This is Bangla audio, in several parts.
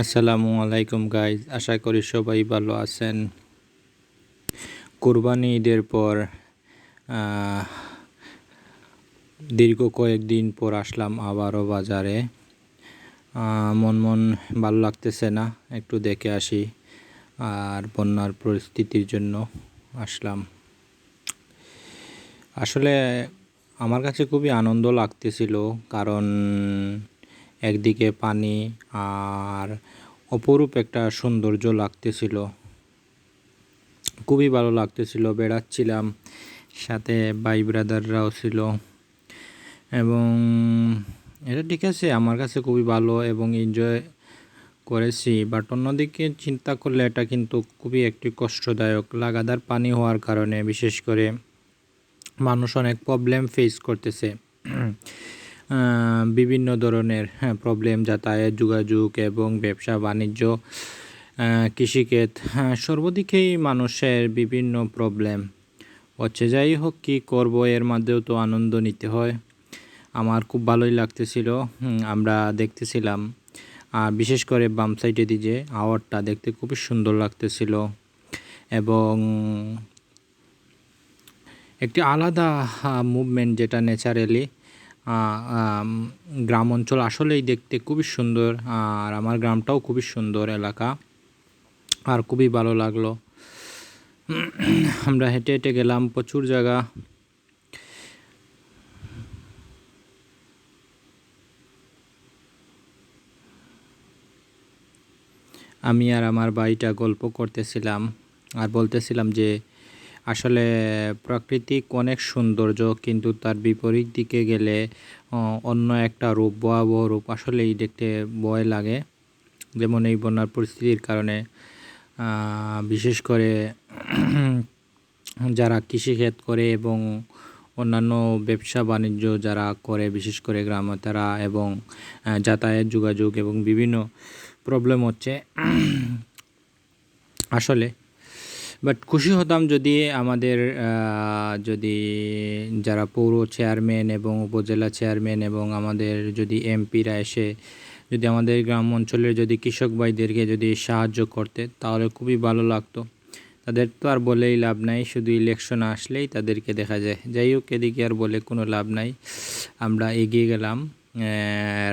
আসসালামু আলাইকুম গাইজ আশা করি সবাই ভালো আছেন। কোরবানি ঈদের পর দীর্ঘ কয়েকদিন পর আসলাম আবারও বাজারে। মন মন ভালো লাগতেছে না, একটু দেখে আসি, আর বন্যার পরিস্থিতির জন্য আসলাম। আসলে আমার কাছে খুবই আনন্দ লাগতেছিল, কারণ একদিকে পানি আর অপরূপ একটা সৌন্দর্য লাগতেছিল। খুবই ভালো লাগতেছিল, বেড়াচ্ছিলাম। সাথে ভাই ব্রাদাররাও ছিল। এবং এটা ঠিক আছে, আমার কাছে খুবই ভালো এবং এনজয় করেছি। বাট অন্যদিকে চিন্তা করলে এটা কিন্তু খুবই একটি কষ্টদায়ক। লাগাতার পানি হওয়ার কারণে, বিশেষ করে মানুষ অনেক প্রবলেম ফেস করতেছে। বিভিন্ন ধরনের হ্যাঁ, প্রবলেম যাতায়াত যোগাযোগ এবং ব্যবসা বাণিজ্য কৃষিক্ষেত হ্যাঁ, সর্বদিকেই মানুষের বিভিন্ন প্রবলেম হচ্ছে যাই হোক কী করব এর মধ্যেও তো আনন্দ নিতে হয়। আমার খুব ভালোই লাগতেছিল আমরা দেখতেছিলাম। আর বিশেষ করে বাম সাইডে দিয়ে আওয়ারটা দেখতে খুবই সুন্দর লাগতেছিল এবং একটি আলাদা মুভমেন্ট যেটা ন্যাচারালি গ্রাম অঞ্চল আসলেই দেখতে খুবই সুন্দর, আর আমার গ্রামটাও খুবই সুন্দর এলাকা, আর খুবই ভালো লাগল। আমরা হেঁটে হেঁটে গেলাম, প্রচুর জায়গা। আমি আর আমার বাড়িটা গল্প করতেছিলাম, আর বলতেছিলাম যে আসলে প্রাকৃতিক অনেক সৌন্দর্য, কিন্তু তার বিপরীত দিকে গেলে অন্য একটা রূপ, ভয়াবহ রূপ আসলেই দেখতে ভয় লাগে। যেমন এই বন্যার পরিস্থিতির কারণে বিশেষ করে যারা কৃষিক্ষেত করে এবং অন্যান্য ব্যবসা বাণিজ্য যারা করে, বিশেষ করে গ্রামে তারা এবং যাতায়াত যোগাযোগ এবং বিভিন্ন প্রবলেম হচ্ছে। আসলে বাট খুশি হতাম যদি আমাদের যদি যারা পৌর চেয়ারম্যান এবং উপজেলা চেয়ারম্যান এবং আমাদের যদি এমপিরা এসে, যদি আমাদের গ্রাম অঞ্চলের যদি কৃষক ভাইদেরকে যদি সাহায্য করতে, তাহলে খুবই ভালো লাগতো। তাদের তো আর বলেই লাভ নাই, শুধু ইলেকশন আসলেই তাদেরকে দেখা যায়। যাই হোক, এদিকে আর বলে কোনো লাভ নাই। আমরা এগিয়ে গেলাম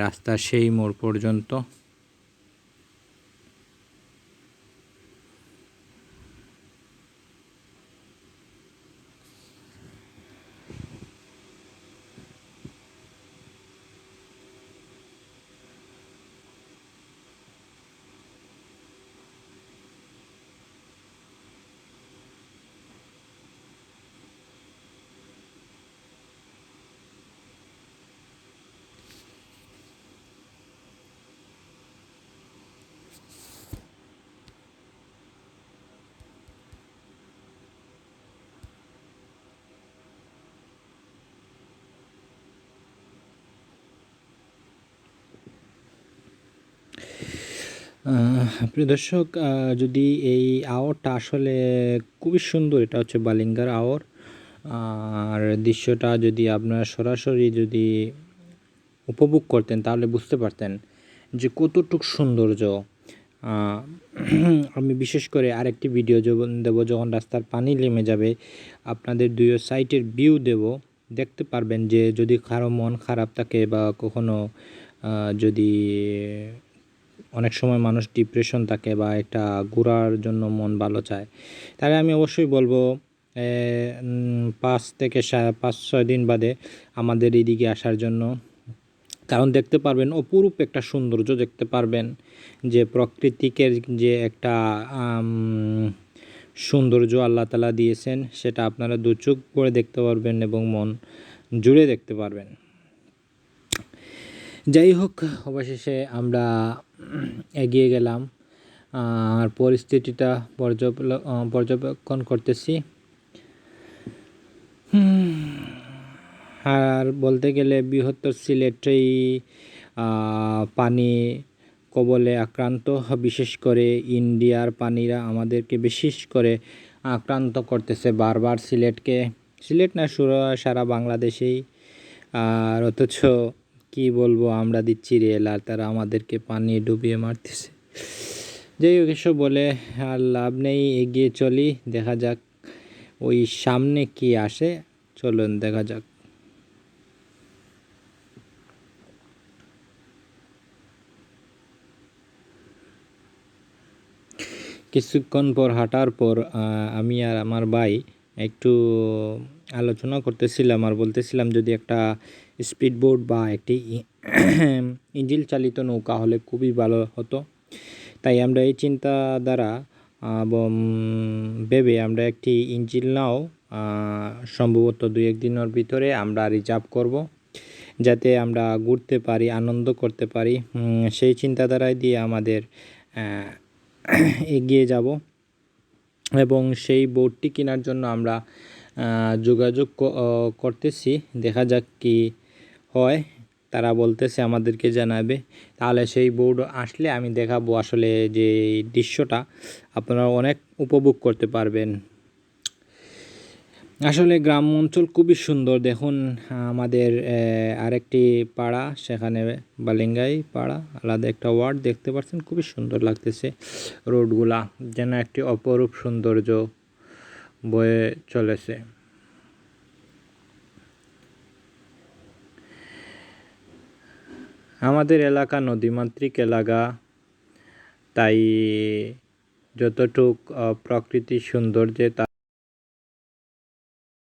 রাস্তার সেই মোড় পর্যন্ত। প্রিয় দর্শক যদি এই আওয়ারটা আসলে খুবই সুন্দর, এটা হচ্ছে বালিঙ্গার আওয়ার। আর দৃশ্যটা যদি আপনারা সরাসরি যদি উপভোগ করতেন, তাহলে বুঝতে পারতেন যে কতটুক সৌন্দর্য। আমি বিশেষ করে আরেকটি ভিডিও যখন দেবো যখন রাস্তার পানি নেমে যাবে, আপনাদের দুই সাইটের ভিউ দেব। দেখতে পারবেন যে যদি কারও মন খারাপ থাকে বা কখনো যদি অনেক সময় মানুষ ডিপ্রেশন থাকে বা একটা ঘোরার জন্য মন ভালো চায়। তাহলে আমি অবশ্যই বলব পাঁচ থেকে পাঁচ, ছয় দিন বাদে আমাদের এইদিকে আসার জন্য। কারণ দেখতে পারবেন, অপরূপ একটা সৌন্দর্য দেখতে পারবেন যে প্রকৃতিকের যে একটা সৌন্দর্য আল্লাহ তালা দিয়েছেন, সেটা আপনারা দু চোখ করে দেখতে পারবেন এবং মন জুড়ে দেখতে পারবেন। যাই হোক অবশেষে আমরা এগিয়ে গেলাম। আর পরিস্থিতিটা পর্যবেক্ষণ করতেছি। আর বলতে গেলে বৃহত্তর সিলেটেই পানি কবলে আক্রান্ত, বিশেষ করে ইন্ডিয়ার পানিরা আমাদেরকে বিশেষ করে আক্রান্ত করতেছে বারবার সিলেটকে। সিলেট না সুরা- সারা বাংলাদেশেই। আর অথচ কি বলব, আমরা দিচ্ছি রেল আর তারা আমাদেরকে পানি ডুবিয়ে মারতেছে। যাই হোক, এসব বলে আর লাভ নেই, এগিয়ে চলি, দেখা যাক ওই সামনে কি আসে। চলুন, দেখা যাক। কিছুক্ষণ পর, হাঁটার পর আমি আর আমার ভাই একটু আলোচনা করতেছিলাম আর বলতেছিলাম যদি একটা স্পিড বোট বা একটি ইঞ্জিল চালিত নৌকা হলে খুবই ভালো হতো। তাই আমরা এই চিন্তা দ্বারা ভেবে আমরা একটি ইঞ্জিল নাও সম্ভবত দুই একদিনের ভিতরে আমরা রিজার্ভ করব, যাতে আমরা ঘুরতে পারি, আনন্দ করতে পারি। সেই চিন্তাধারায় দিয়ে আমাদের এগিয়ে যাব এবং সেই বোটটি কেনার জন্য আমরা যোগাযোগ করতেছি। দেখা যাক কি হয়। তারা বলতেছে আমাদেরকে জানাবে। তাহলে সেই বোর্ড আসলে আমি দেখাবো আসলে যে দৃশ্যটা আপনারা অনেক উপভোগ করতে পারবেন। আসলে গ্রাম অঞ্চল খুবই সুন্দর। দেখুন, আমাদের আরেকটি পাড়া, সেখানে বালিঙ্গাই পাড়া, আলাদা একটা ওয়ার্ড দেখতে পাচ্ছেন। খুবই সুন্দর লাগতেছে রোডগুলা। যেন একটি অপরূপ সৌন্দর্য বয়ে চলেছে। আমাদের এলাকা নদীমাতৃক এলাকা তাই যতটুক প্রকৃতির সৌন্দর্যে তা